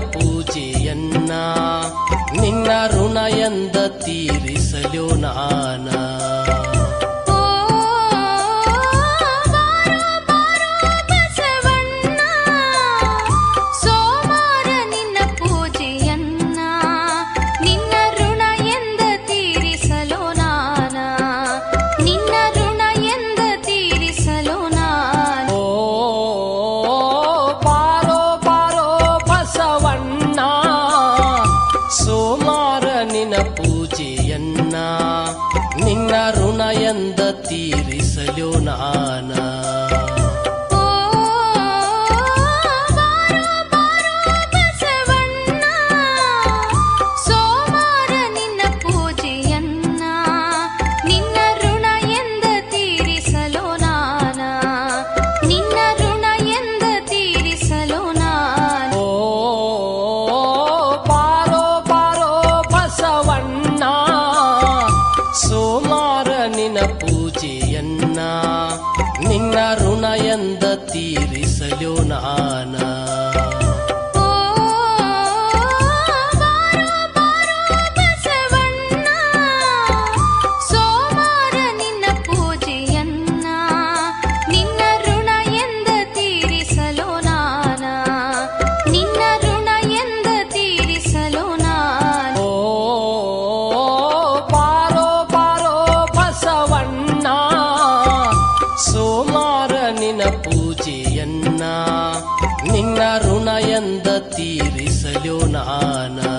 ಪೂಜೆಯನ್ನ ನಿನ್ನ ಋಣ ಎಂದ ತೀರಿಸಲು ನಾನಾ. ನಿನ ಪೂಜೆಯನ್ನ ನಿನ್ನ ಋಣ ಎಂದ ತೀರಿಸಲು ನಿನ್ನ ಋಣ ಎಂದ ತೀರಿಸಲು ನಾನ ಋಣ ಎಂದ ತೀರಿಸಲು ನಾನ.